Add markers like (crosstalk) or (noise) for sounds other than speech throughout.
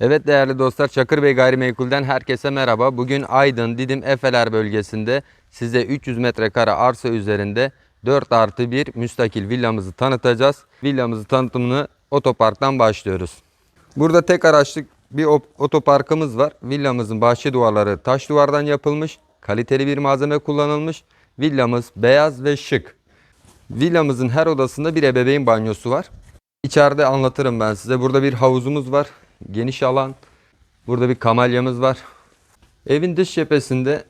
Evet değerli dostlar Çakır Bey Gayrimenkul'den herkese merhaba. Bugün Aydın Didim Efeler bölgesinde size 300 metrekare arsa üzerinde 4 artı 1 müstakil villamızı tanıtacağız. Villamızı tanıtımını otoparktan başlıyoruz. Burada tek araçlık bir op- otoparkımız var. Villamızın bahçe duvarları taş duvardan yapılmış. Kaliteli bir malzeme kullanılmış. Villamız beyaz ve şık. Villamızın her odasında bir ebeveyn banyosu var. İçeride anlatırım ben size. Burada bir havuzumuz var. Geniş alan. Burada bir kamalyamız var. Evin dış cephesinde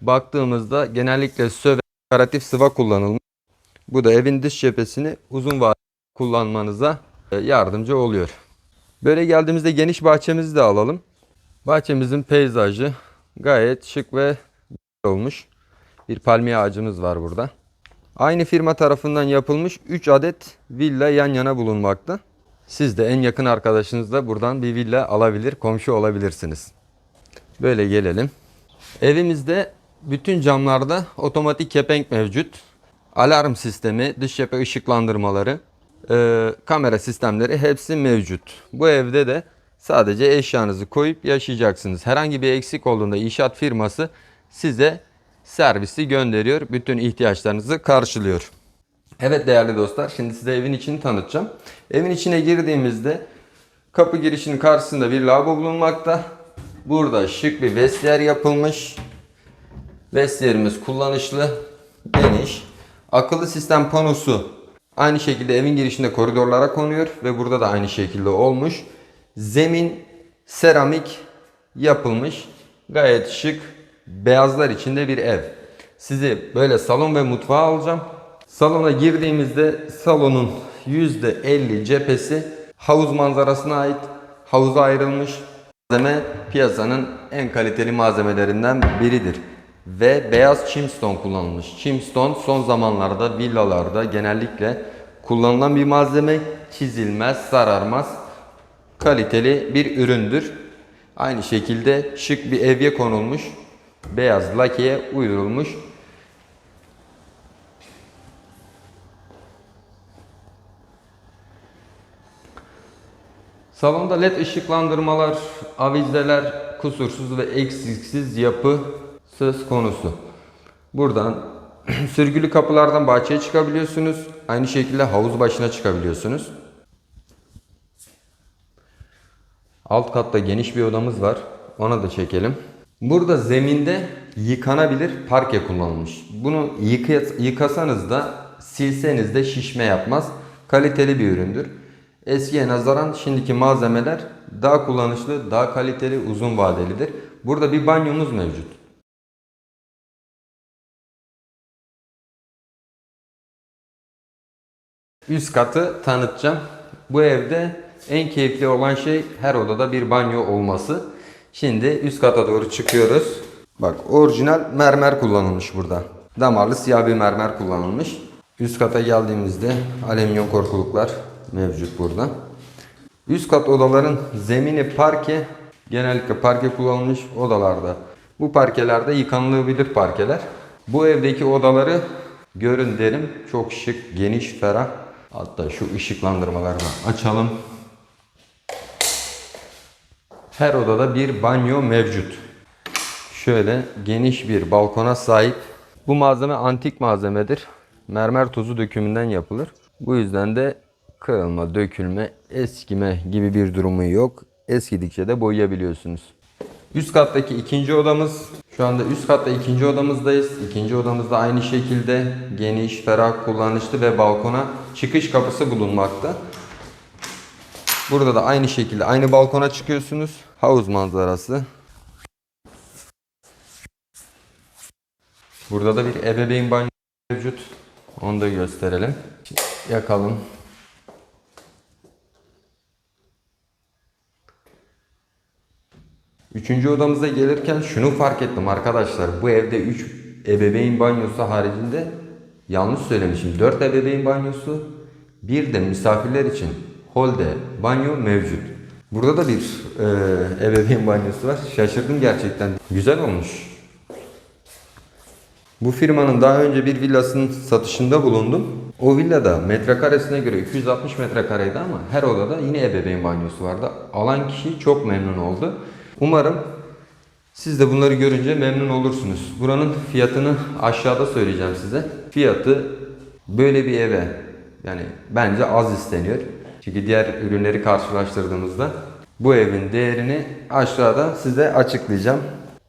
baktığımızda genellikle söve dekoratif sıva kullanılmış. Bu da evin dış cephesini uzun vadeli kullanmanıza e, yardımcı oluyor. Böyle geldiğimizde geniş bahçemizi de alalım. Bahçemizin peyzajı gayet şık ve olmuş. Bir palmiye ağacımız var burada. Aynı firma tarafından yapılmış 3 adet villa yan yana bulunmakta. Siz de en yakın arkadaşınızla buradan bir villa alabilir, komşu olabilirsiniz. Böyle gelelim. Evimizde bütün camlarda otomatik kepenk mevcut. Alarm sistemi, dış cephe ışıklandırmaları, e, kamera sistemleri hepsi mevcut. Bu evde de sadece eşyanızı koyup yaşayacaksınız. Herhangi bir eksik olduğunda inşaat firması size servisi gönderiyor. Bütün ihtiyaçlarınızı karşılıyor. Evet değerli dostlar şimdi size evin içini tanıtacağım. Evin içine girdiğimizde kapı girişinin karşısında bir lavabo bulunmakta. Burada şık bir vestiyer yapılmış. Vestiyerimiz kullanışlı, geniş. Akıllı sistem panosu aynı şekilde evin girişinde koridorlara konuyor ve burada da aynı şekilde olmuş. Zemin seramik yapılmış. Gayet şık, beyazlar içinde bir ev. Sizi böyle salon ve mutfağa alacağım. Salona girdiğimizde salonun %50 cephesi havuz manzarasına ait. Havuza ayrılmış. Malzeme piyasanın en kaliteli malzemelerinden biridir. Ve beyaz chimstone kullanılmış. Chimstone son zamanlarda villalarda genellikle kullanılan bir malzeme. Çizilmez, sararmaz. Kaliteli bir üründür. Aynı şekilde şık bir evye konulmuş. Beyaz lakeye uydurulmuş. Salonda led ışıklandırmalar, avizeler kusursuz ve eksiksiz yapı söz konusu. Buradan (clears throat) sürgülü kapılardan bahçeye çıkabiliyorsunuz. Aynı şekilde havuz başına çıkabiliyorsunuz. Alt katta geniş bir odamız var. Ona da çekelim. Burada zeminde yıkanabilir parke kullanılmış. Bunu yıkasanız da silseniz de şişme yapmaz. Kaliteli bir üründür. Eskiye nazaran şimdiki malzemeler daha kullanışlı, daha kaliteli, uzun vadelidir. Burada bir banyomuz mevcut. Üst katı tanıtacağım. Bu evde en keyifli olan şey her odada bir banyo olması. Şimdi üst kata doğru çıkıyoruz. Bak orijinal mermer kullanılmış burada. Damarlı siyah bir mermer kullanılmış. Üst kata geldiğimizde alüminyum korkuluklar mevcut burada. Üst kat odaların zemini parke. Genellikle parke kullanılmış odalarda. Bu parkelerde yıkanılabilir parkeler. Bu evdeki odaları görün derim. Çok şık, geniş, ferah. Hatta şu ışıklandırmaları açalım. Her odada bir banyo mevcut. Şöyle geniş bir balkona sahip. Bu malzeme antik malzemedir. Mermer tozu dökümünden yapılır. Bu yüzden de kırılma, dökülme, eskime gibi bir durumu yok. Eskidikçe de boyayabiliyorsunuz. Üst kattaki ikinci odamız. Şu anda üst katta ikinci odamızdayız. İkinci odamızda aynı şekilde geniş, ferah, kullanışlı ve balkona çıkış kapısı bulunmakta. Burada da aynı şekilde aynı balkona çıkıyorsunuz. Havuz manzarası. Burada da bir ebeveyn banyo mevcut. Onu da gösterelim. Yakalım. Üçüncü odamıza gelirken şunu fark ettim arkadaşlar. Bu evde 3 ebeveyn banyosu haricinde yanlış söylemişim. 4 ebeveyn banyosu, bir de misafirler için holde banyo mevcut. Burada da bir e, ebeveyn banyosu var. Şaşırdım gerçekten. Güzel olmuş. Bu firmanın daha önce bir villasının satışında bulundum. O villada metrekaresine göre 260 metrekareydi ama her odada yine ebeveyn banyosu vardı. Alan kişi çok memnun oldu. Umarım siz de bunları görünce memnun olursunuz. Buranın fiyatını aşağıda söyleyeceğim size. Fiyatı böyle bir eve yani bence az isteniyor. Çünkü diğer ürünleri karşılaştırdığımızda bu evin değerini aşağıda size açıklayacağım.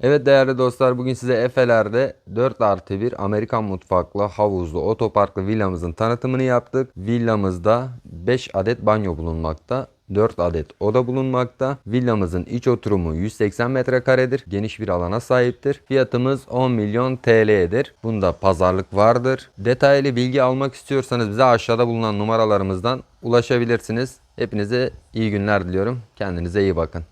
Evet değerli dostlar bugün size Efe'lerde 4 artı 1 Amerikan mutfaklı, havuzlu, otoparklı villamızın tanıtımını yaptık. Villamızda 5 adet banyo bulunmakta. 4 adet oda bulunmakta. Villamızın iç oturumu 180 metrekaredir. Geniş bir alana sahiptir. Fiyatımız 10 milyon TL'dir. Bunda pazarlık vardır. Detaylı bilgi almak istiyorsanız bize aşağıda bulunan numaralarımızdan ulaşabilirsiniz. Hepinize iyi günler diliyorum. Kendinize iyi bakın.